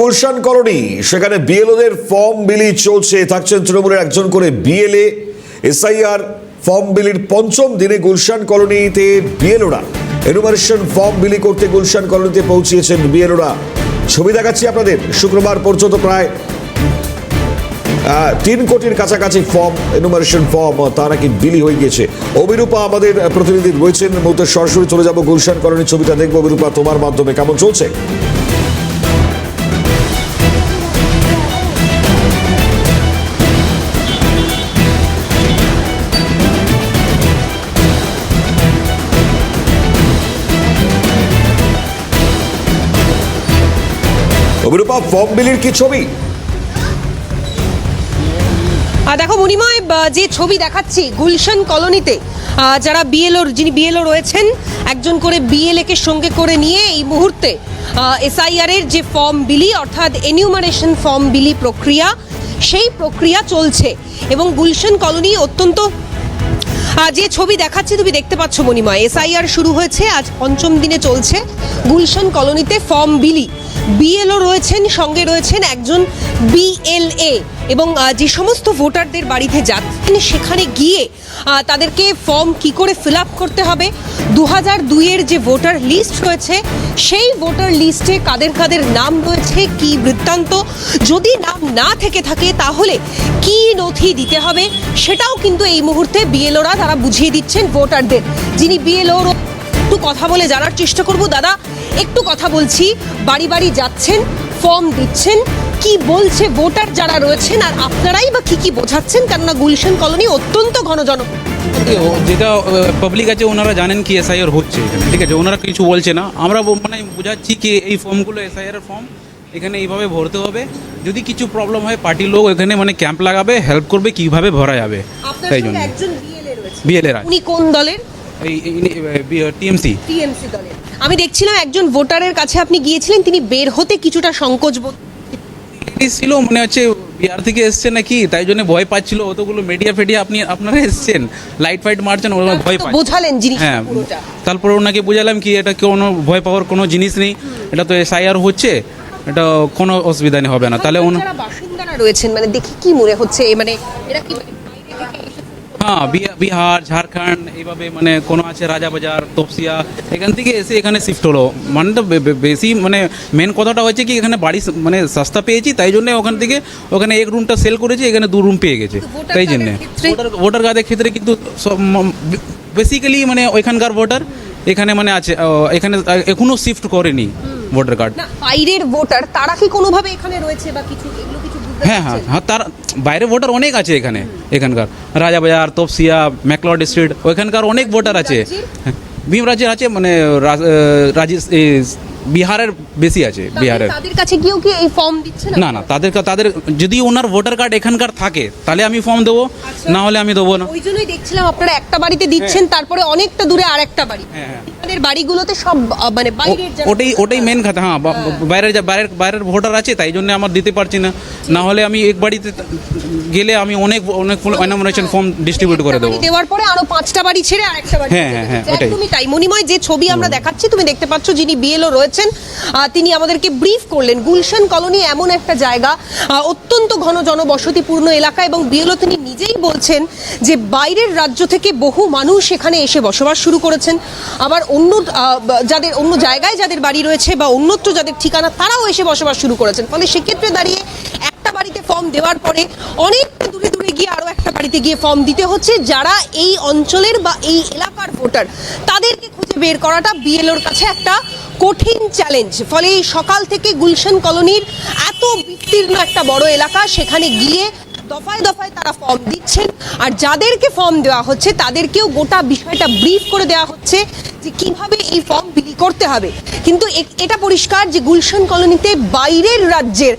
Gulshan colony, সেখানে বিএলওদের form বিলি চলছে। থাকছেন তৃণমূলের একজন করে বিএলএ, এসআইআর ফর্ম বিলির পঞ্চম দিনে গুলশান কলোনিতে বিএলওরা। এনুমারেশন ফর্ম বিলি করতে গুলশান কলোনিতে পৌঁছিয়েছেন বিএলওরা। ছবি দেখাচ্ছি আপনাদের, শুক্রবার পর্যন্ত প্রায় তিন কোটির কাছাকাছি ফর্ম, এনুমারেশন ফর্ম তা নাকি বিলি হয়ে গিয়েছে। অবিরূপা আমাদের প্রতিনিধি রয়েছেন, মুহূর্তে সরাসরি চলে যাব গুলশান কলোনির ছবিটা দেখব। অবিরূপা তোমার মাধ্যমে কেমন চলছে? অবিরূপা ফর্ম বিলির কি ছবি? দেখো মণিময় যে ছবি দেখাচ্ছি, গুলশান কলোনিতে যারা বিএলও যিনি বিএলও রয়েছেন, একজন করে বিএলএ কে সঙ্গে করে নিয়ে এই মুহূর্তে এসআইআর এর যে ফর্ম বিলি, অর্থাৎ এনিউমারেশন ফর্ম বিলি প্রক্রিয়া, সেই প্রক্রিয়া চলছে। এবং গুলশান কলোনি অত্যন্ত যে ছবি দেখাচ্ছি, তুমি দেখতে পাচ্ছ মণিময় এসআইআর শুরু হয়েছে, আজ পঞ্চম দিনে চলছে। গুলশান কলোনিতে ফর্ম বিলি বিএলও রয়েছেন, সঙ্গে রয়েছেন একজন বিএলএ এবং যে সমস্ত ভোটারদের বাড়িতে যাচ্ছেন সেখানে গিয়ে তাদেরকে ফর্ম কি করে ফিল আপ করতে হবে? দু হাজার দুইয়ের যে ভোটার লিস্ট রয়েছে, সেই ভোটার লিস্টে কাদের কাদের নাম রয়েছে, কি বৃত্তান্ত? যদি নাম না থেকে থাকে, তাহলে কি নথি দিতে হবে? সেটাও কিন্তু এই মুহূর্তে বিএলওরা তারা বুঝিয়ে দিচ্ছেন ভোটারদের যিনি বিএলও একটু কথা বলে জানার চেষ্টা করব। দাদা একটু কথা বলছি। বাড়ি বাড়ি যাচ্ছেন ফর্ম দিচ্ছেন কি বলছে ভোটার যারা রয়েছেন আর আপনারাই বা কি কি বোঝাচ্ছেন? কেননা গুলশান কলোনি অত্যন্ত ঘন জন যেটা পাবলিক আছে ওনারা জানেন কি এসআইআর হচ্ছে এখানে ঠিক আছে? ওনারা কিছু বলছে না। আমরা মানে বোঝাচ্ছি কি এই ফর্মগুলো এসআইআর ফর্ম এখানে এইভাবে ভরতে হবে। যদি কিছু প্রবলেম হয় পার্টির লোক এখানে মানে ক্যাম্প লাগাবে হেল্প করবে কীভাবে ভরা যাবে? তাই জন্য। একজন বিএলএ রয়েছে। বিএলএর উনি কোন দলের? এই টিএমসি টিএমসি দলের। আমি দেখছিলাম একজন ভোটারের কাছে আপনি গিয়েছিলেন তিনি বের হতে কিছুটা সংকোচ বোধ ছিল মনে হচ্ছে বিহার থেকে এসছে নাকি? তাই জন্য ভয় পাচ্ছিল অতগুলো মিডিয়া ফেডিয়া আপনি আপনারা এসছেন। লাইট ফাইট মারছেন ওরা ভয় তো পাচ্ছে বোঝালেন জিনিসটা হ্যাঁ তারপরে ওনাকে বুঝালাম কি এটা কোনো ভয় পাওয়ার কোনো জিনিস নেই। এটা তো এসআইআর হচ্ছে এটা কোনো অসুবিধা নেই হবে না। তাহলে ওনা যারা বাসিন্দারা রয়েছেন মানে দেখি কি মনে হচ্ছে মানে এরা কি মানে বাইরে থেকে এসে হ্যাঁ বিহার ঝাড়খণ্ড এইভাবে মানে কোনো আছে রাজাবাজার তপসিয়া এখান থেকে এসে এখানে শিফট হলো। মানে তো বেশি মানে মেন কথাটা হচ্ছে কি এখানে বাড়ি মানে সস্তা পেয়েছি তাই জন্য ওখান থেকে ওখানে এক রুমটা সেল করেছি এখানে দু রুম পেয়ে গেছে তাই জন্যে। ভোটার কার্ডের ক্ষেত্রে কিন্তু সব বেসিক্যালি মানে ওইখানকার ভোটার এখানে মানে আছে এখানে এখনও শিফট করেনি ভোটার কার্ড বাইরের ভোটার তারা কি কোনোভাবে এখানে রয়েছে বা কিছু এগুলো হ্যাঁ হ্যাঁ হ্যাঁ তার বাইরে ভোটার অনেক আছে এখানে এখানকার। রাজাবাজার তপসিয়া ম্যাকলড স্ট্রিট ওইখানকার অনেক ভোটার আছে। হ্যাঁ, ভীম রাজ্যের আছে মানে রাজ- রাজেশ বিহারের বেশি আছে বিহারের। তাদের কাছে গিয়েও কি এই ফর্ম দিচ্ছে না? না তাদের তাদের যদি ওনার ভোটার কার্ড এখানকার থাকে তাহলে আমি ফর্ম দেবো আচ্ছা। না হলে আমি দেবো না। ওই জন্যই দেখছিলাম আপনারা একটা বাড়িতে দিচ্ছেন তারপরে অনেকটা দূরে আরেকটা বাড়ি। হ্যাঁ, হ্যাঁ। বাড়িগুলোতে সব মানে বাইরের ওটাই ওটাই মেন কথা হ্যাঁ বাইরের যা বাইরের বাইরের ভোটার আছে তাই জন্য আমার দিতে পারছি না। না হলে আমি এক বাড়িতে গেলে আমি অনেক অনেক নমিনেশন ফর্ম ডিস্ট্রিবিউট করে দেবো। দেওয়ার পরে আরও পাঁচটা বাড়ি ছেড়ে আরেকটা বাড়ি হ্যাঁ, হ্যাঁ, হ্যাঁ, ওটাই। একদমই তাই। মণিময় যে ছবি আমরা দেখাচ্ছি তুমি দেখতে পাচ্ছ যিনি বিএলও রয়েছেন আহ, তিনি আমাদেরকে ব্রিফ করলেন গুলশান কলোনি এমন একটা জায়গা অত্যন্ত ঘন জনবসতিপূর্ণ এলাকা এবং বিএলও তিনি নিজেই বলছেন যে বাইরের রাজ্য থেকে বহু মানুষ এখানে এসে বসবাস শুরু করেছেন। আবার অন্য যাদের অন্য জায়গায় যাদের বাড়ি রয়েছে বা অন্যত্র যাদের ঠিকানা তারাও এসে বসবাস শুরু করেছেন। ফলে সেক্ষেত্রে দাঁড়িয়ে একটা বাড়িতে ফর্ম দেওয়ার পরে অনেকটা দূরে দূরে গিয়ে আরও একটা বাড়িতে গিয়ে ফর্ম দিতে হচ্ছে। যারা এই অঞ্চলের বা এই এলাকার ভোটার তাদেরকে বের করাটা বিএলওর কাছে একটা কঠিন চ্যালেঞ্জ ফলে সকাল থেকে গুলশান কলোনির এত বিস্তীর্ণ একটা বড় এলাকা, সেখানে গিয়ে দফায় দফায় তারা ফর্ম দিচ্ছেন। আর যাদেরকে ফর্ম দেওয়া হচ্ছে তাদেরকেও গোটা বিষয়টা ব্রিফ করে দেওয়া হচ্ছে যে কীভাবে এই ফর্ম বিলি করতে হবে। কিন্তু এটা পরিষ্কার যে গুলশান কলোনিতে বাইরের রাজ্যের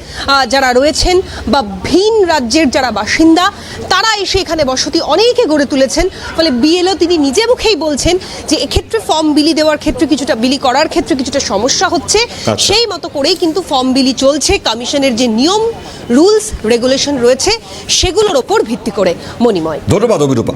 যারা রয়েছেন বা ভিন রাজ্যের যারা বাসিন্দা তারা এসে এখানে বসতি অনেকে গড়ে তুলেছেন। ফলে বিএলও তিনি নিজে মুখেই বলছেন যে এক্ষেত্রে ফর্ম বিলি দেওয়ার ক্ষেত্রে কিছুটা বিলি করার ক্ষেত্রে কিছুটা সমস্যা হচ্ছে। আচ্ছা। সেই মতো করেই কিন্তু ফর্ম বিলি চলছে। কমিশনের যে নিয়ম রুলস রেগুলেশন রয়েছে। সেগুলোর ওপর ভিত্তি করে মণিময়। ধন্যবাদ অবিরূপা